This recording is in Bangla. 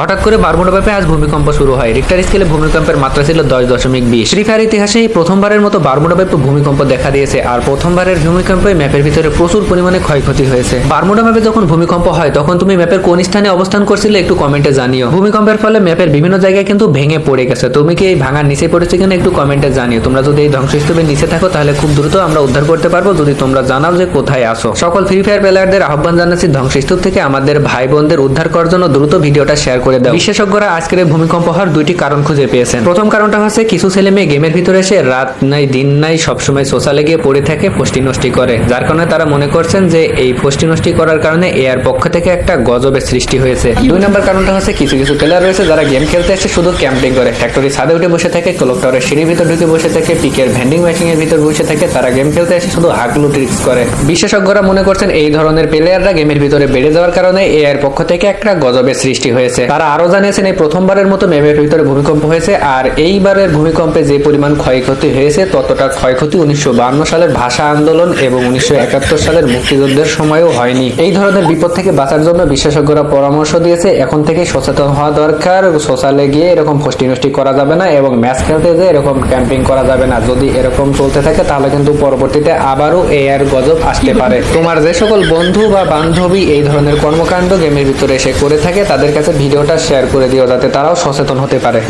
হঠাৎ করে বারমুডা ব্যাপে আজ ভূমিকম্প শুরু হয়। রিক্টার স্কেলে ভূমিকম্পের মাত্রা ছিল দশ দশমিক বিশ। ফ্রি ফায়ার ইতিহাসে প্রথমবারের মতো বারমুডা ব্যাপে ভূমিকম্প দেখা দিয়েছে আর প্রথমবারের ভূমিকম্পে ম্যাপের ভিতরে প্রচুর পরিমাণে ক্ষয়ক্ষতি হয়েছে। বারমুডা যখন ভূমিকম্প হয়, তখন তুমি ম্যাপের কোন স্থানে অবস্থান করছিলে একটু কমেন্টে জানিও। ভূমিকম্পের ফলে ম্যাপের বিভিন্ন জায়গায় কিন্তু ভেঙে পড়ে গেছে। তুমি কি এই ভাঙার নিচে পড়েছে কিনা একটু কমেন্টে জানিও। তোমরা যদি এই ধ্বংসস্তূপের নিচে থাকো, তাহলে খুব দ্রুত আমরা উদ্ধার করতে পারব। যদি তোমরা জানাও যে কোথায় আসো সকল ফ্রি ফায়ার প্লেয়ারদের আহ্বান জানাচ্ছি ধ্বংসস্তূপ থেকে। আমাদের ভাই বোনদের উদ্ধার করার জন্য দ্রুত ভিডিওটা শেয়ার করে দাও। বিশেষজ্ঞরা আজকের ভূমিকম্প হওয়ার দুইটি কারণ খুঁজে পেয়েছেন। প্রথম কারণটা হচ্ছে, কিছু ছেলে মেয়ে গেমের ভিতরে এসে রাত নাই, দিন নাই, সবসময় সোশ্যালে গিয়ে পড়ে থাকে ফষ্টি নষ্টি করে। যার কারণে তারা মনে করছেন যে, এই ফষ্টি নষ্টি করার কারণে এয়ার পক্ষ থেকে একটা গজবের সৃষ্টি হয়েছে। দুই নম্বর কারণটা হচ্ছে, কিছু কিছু প্লেয়ার রয়েছে যারা গেম খেলতে এসে শুধু ক্যাম্পিং করে। ফ্যাক্টরি ছাদে উঠে বসে থাকে ক্লক টাওয়ারের সিঁড়ির ভিতর ঢুকে বসে থাকে, পিকের ভেন্ডিং মেশিন এর ভিতর বসে থাকে, তারা গেম খেলতে এসে শুধু হাগলু ট্রিক্স করে। বিশেষজ্ঞরা মনে করছেন, এই ধরনের প্লেয়াররা গেমের ভিতরে বেড়ে যাওয়ার কারণে এআইয়ের পক্ষ থেকে একটা গজবের সৃষ্টি হয়েছে। তারা আরও জানিয়েছেন, এই প্রথমবারের মতো ম্যাপের ভিতরে ভূমিকম্প হয়েছে, আর এইবারের ভূমিকম্পে যে পরিমাণ ক্ষয়ক্ষতি হয়েছে, ততটা ক্ষয়ক্ষতি উনিশশো সালের ভাষা আন্দোলন এবং উনিশশো একাত্তর সালের মুক্তিযুদ্ধের সময়ও হয়নি। এই ধরনের বিপদ থেকে বাঁচার জন্য বিশেষজ্ঞরা পরামর্শ দিয়েছে, এখন থেকে সচেতন হওয়া দরকার, সোশ্যালে গিয়ে এরকম ফষ্টি নষ্টি করা যাবে না এবং ম্যাচ খেলতে যেয়ে এরকম ক্যাম্পিং করা যাবে না। যদি এরকম চলতে থাকে, তাহলে কিন্তু পরবর্তীতে আবারও এআর গজব আসতে পারে। তোমার যে সকল বন্ধু বা বান্ধবী এই ধরনের কর্মকাণ্ড গেমের ভিতরে এসে করে থাকে, তাদের কাছে ভিডিওটা শেয়ার করে দিও যাতে তারাও সচেতন হতে পারে।